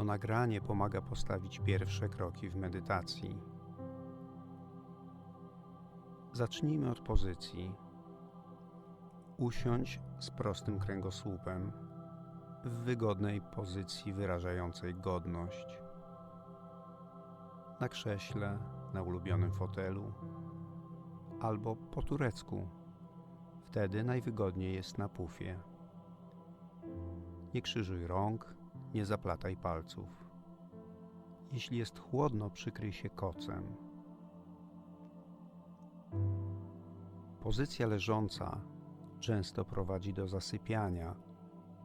To nagranie pomaga postawić pierwsze kroki w medytacji. Zacznijmy od pozycji. Usiądź z prostym kręgosłupem w wygodnej pozycji wyrażającej godność. Na krześle, na ulubionym fotelu albo po turecku. Wtedy najwygodniej jest na pufie. Nie krzyżuj rąk, nie zaplataj palców. Jeśli jest chłodno, przykryj się kocem. Pozycja leżąca często prowadzi do zasypiania,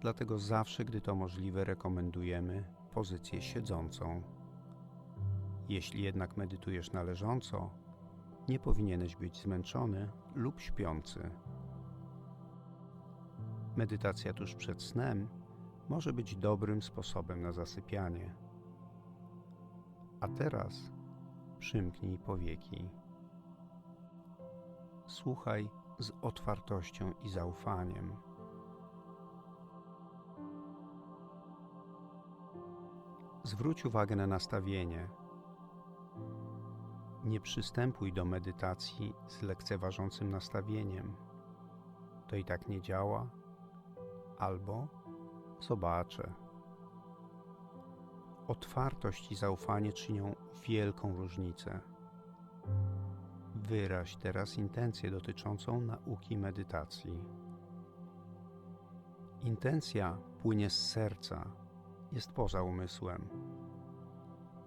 dlatego zawsze, gdy to możliwe, rekomendujemy pozycję siedzącą. Jeśli jednak medytujesz na leżąco, nie powinieneś być zmęczony lub śpiący. Medytacja tuż przed snem może być dobrym sposobem na zasypianie. A teraz przymknij powieki. Słuchaj z otwartością i zaufaniem. Zwróć uwagę na nastawienie. Nie przystępuj do medytacji z lekceważącym nastawieniem. To i tak nie działa, albo zobaczę. Otwartość i zaufanie czynią wielką różnicę. Wyraź teraz intencję dotyczącą nauki medytacji. Intencja płynie z serca, jest poza umysłem.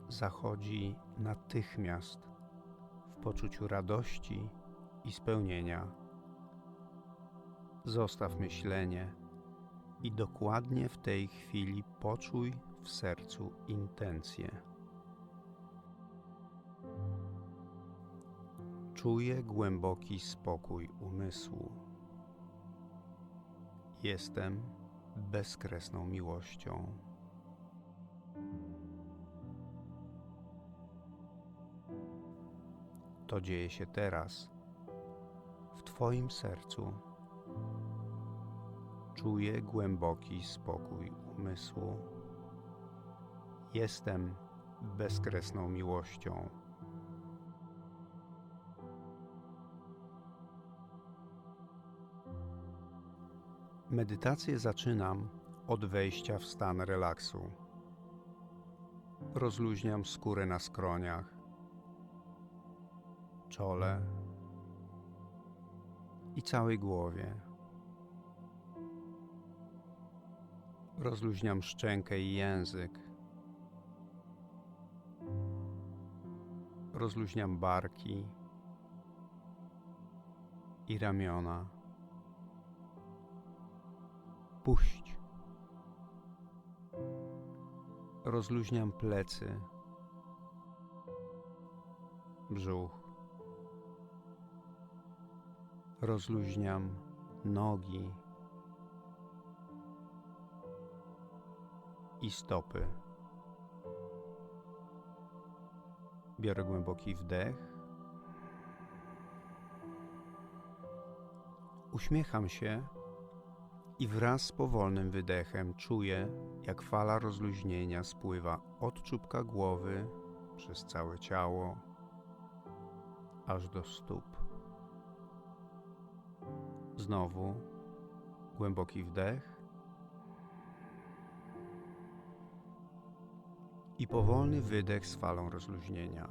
Zachodzi natychmiast w poczuciu radości i spełnienia. Zostaw myślenie i dokładnie w tej chwili poczuj w sercu intencję. Czuję głęboki spokój umysłu. Jestem bezkresną miłością. To dzieje się teraz, w Twoim sercu. Czuję głęboki spokój umysłu. Jestem bezkresną miłością. Medytację zaczynam od wejścia w stan relaksu. Rozluźniam skórę na skroniach, czole i całej głowie. Rozluźniam szczękę i język. Rozluźniam barki i ramiona. Puść. Rozluźniam plecy, brzuch. Rozluźniam nogi i stopy. Biorę głęboki wdech. Uśmiecham się i wraz z powolnym wydechem czuję, jak fala rozluźnienia spływa od czubka głowy przez całe ciało aż do stóp. Znowu głęboki wdech i powolny wydech z falą rozluźnienia.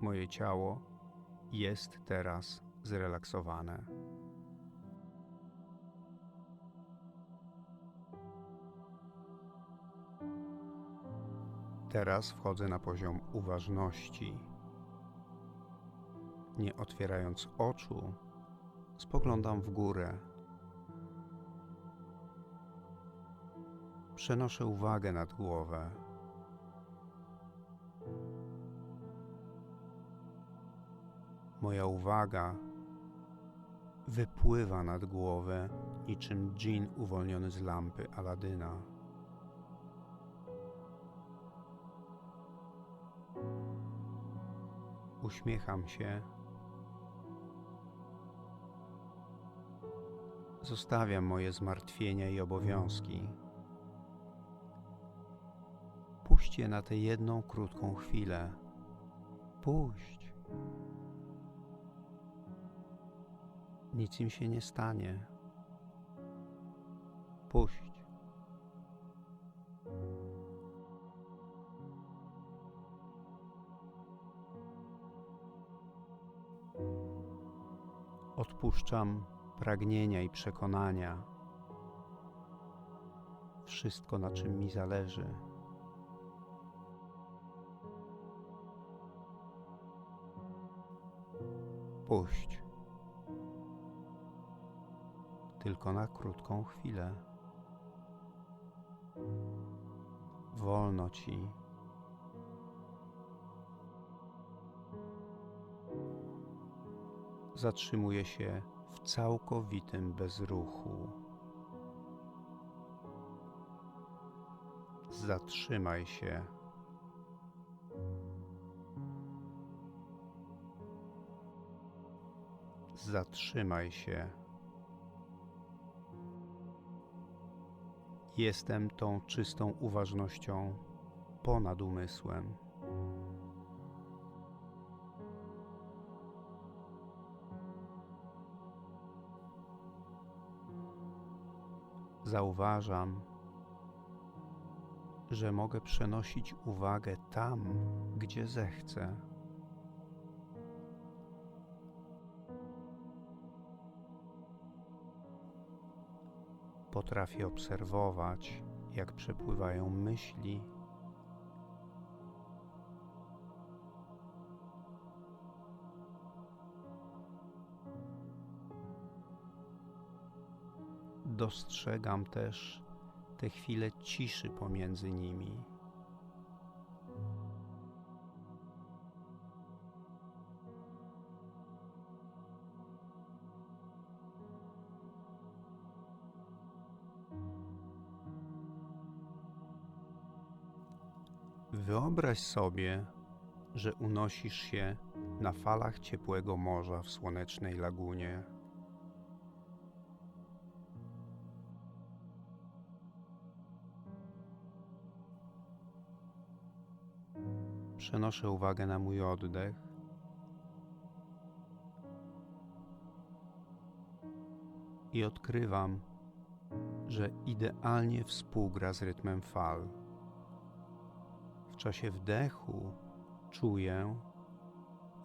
Moje ciało jest teraz zrelaksowane. Teraz wchodzę na poziom uważności. Nie otwierając oczu, spoglądam w górę. Przenoszę uwagę nad głowę. Moja uwaga wypływa nad głowę niczym dżin uwolniony z lampy Aladyna. Uśmiecham się Zostawiam moje zmartwienia i obowiązki. Puść je na tę jedną krótką chwilę. Puść. Nic im się nie stanie. Puść. Odpuszczam pragnienia i przekonania. Wszystko, na czym mi zależy. Puść. Tylko na krótką chwilę. Wolno ci. Zatrzymuje się w całkowitym bezruchu. Zatrzymaj się. Zatrzymaj się. Jestem tą czystą uważnością ponad umysłem. Zauważam, że mogę przenosić uwagę tam, gdzie zechcę. Potrafię obserwować, jak przepływają myśli. Dostrzegam też te chwile ciszy pomiędzy nimi. Wyobraź sobie, że unosisz się na falach ciepłego morza w słonecznej lagunie. Przenoszę uwagę na mój oddech. I odkrywam, że idealnie współgra z rytmem fal. W czasie wdechu czuję,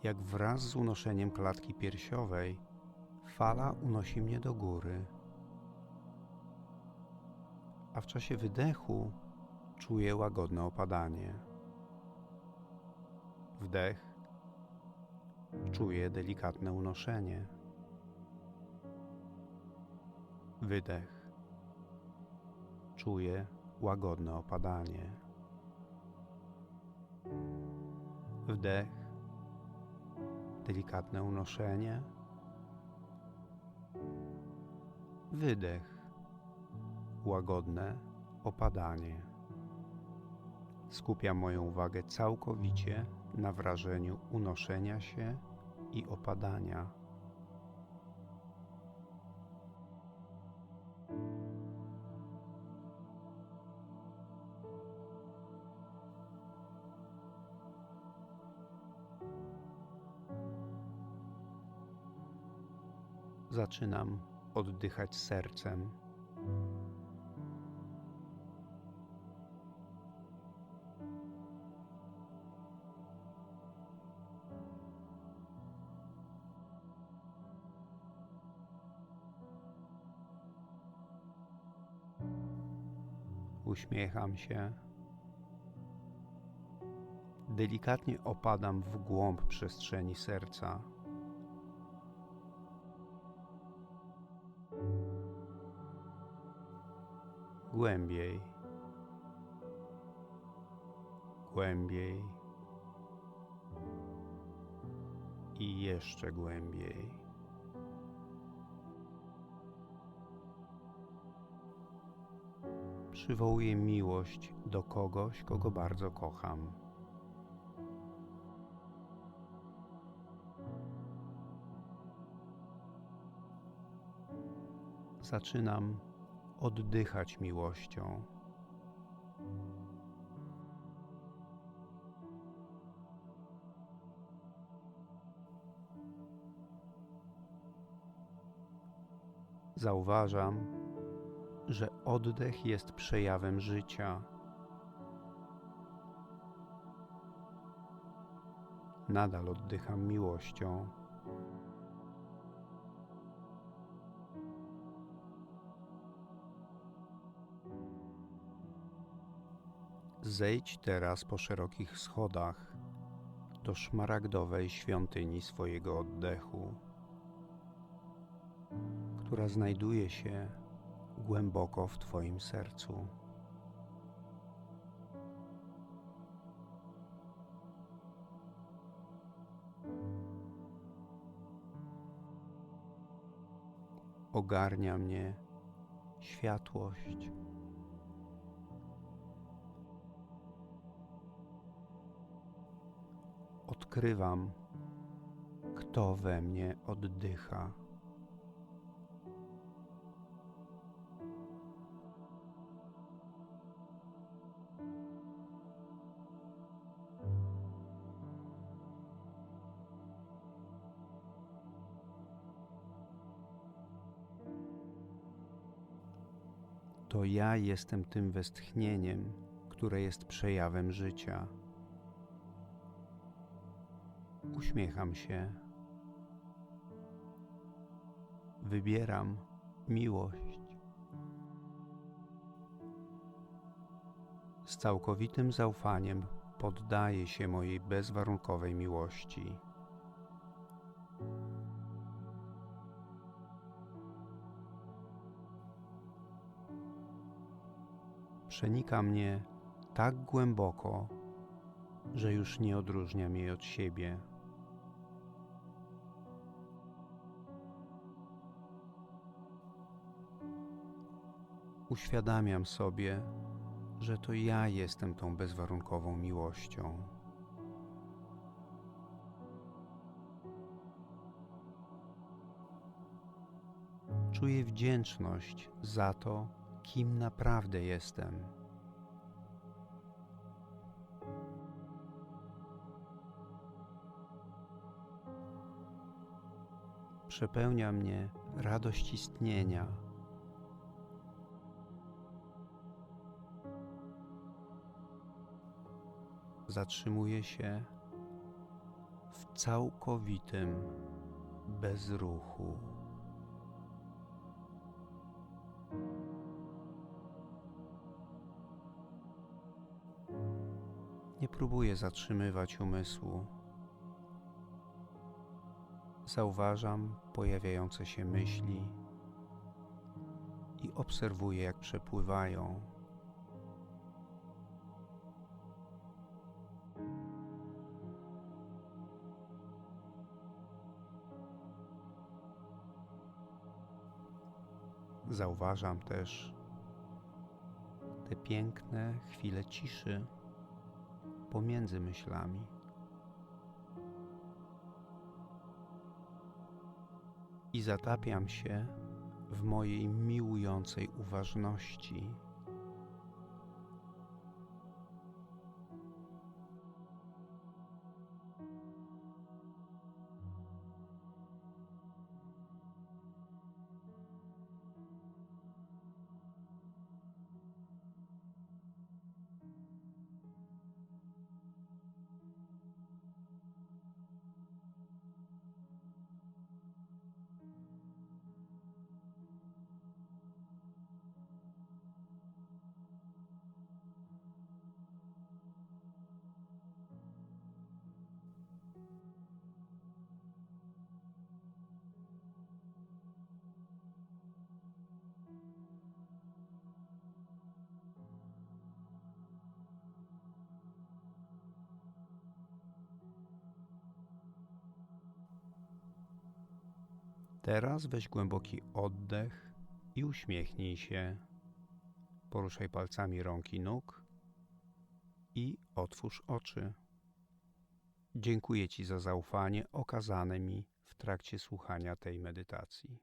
jak wraz z unoszeniem klatki piersiowej fala unosi mnie do góry. A w czasie wydechu czuję łagodne opadanie. Wdech, czuję delikatne unoszenie. Wydech, czuję łagodne opadanie. Wdech, delikatne unoszenie. Wydech, łagodne opadanie. Skupiam moją uwagę całkowicie na wrażeniu unoszenia się i opadania. Zaczynam oddychać sercem. Uśmiecham się. Delikatnie opadam w głąb przestrzeni serca. Głębiej. Głębiej. I jeszcze głębiej. Przywołuję miłość do kogoś, kogo bardzo kocham. Zaczynam oddychać miłością. Zauważam, że oddech jest przejawem życia. Nadal oddycham miłością. Zejdź teraz po szerokich schodach do szmaragdowej świątyni swojego oddechu, która znajduje się głęboko w Twoim sercu. Ogarnia mnie światłość. Odkrywam, kto we mnie oddycha. To ja jestem tym westchnieniem, które jest przejawem życia. Uśmiecham się. Wybieram miłość. Z całkowitym zaufaniem poddaję się mojej bezwarunkowej miłości. Przenika mnie tak głęboko, że już nie odróżniam jej od siebie. Uświadamiam sobie, że to ja jestem tą bezwarunkową miłością. Czuję wdzięczność za to, kim naprawdę jestem. Przepełnia mnie radość istnienia. Zatrzymuję się w całkowitym bezruchu. Nie próbuję zatrzymywać umysłu. Zauważam pojawiające się myśli i obserwuję, jak przepływają. Zauważam też te piękne chwile ciszy pomiędzy myślami. I zatapiam się w mojej miłującej uważności. Teraz weź głęboki oddech i uśmiechnij się. Poruszaj palcami rąk i nóg i otwórz oczy. Dziękuję Ci za zaufanie okazane mi w trakcie słuchania tej medytacji.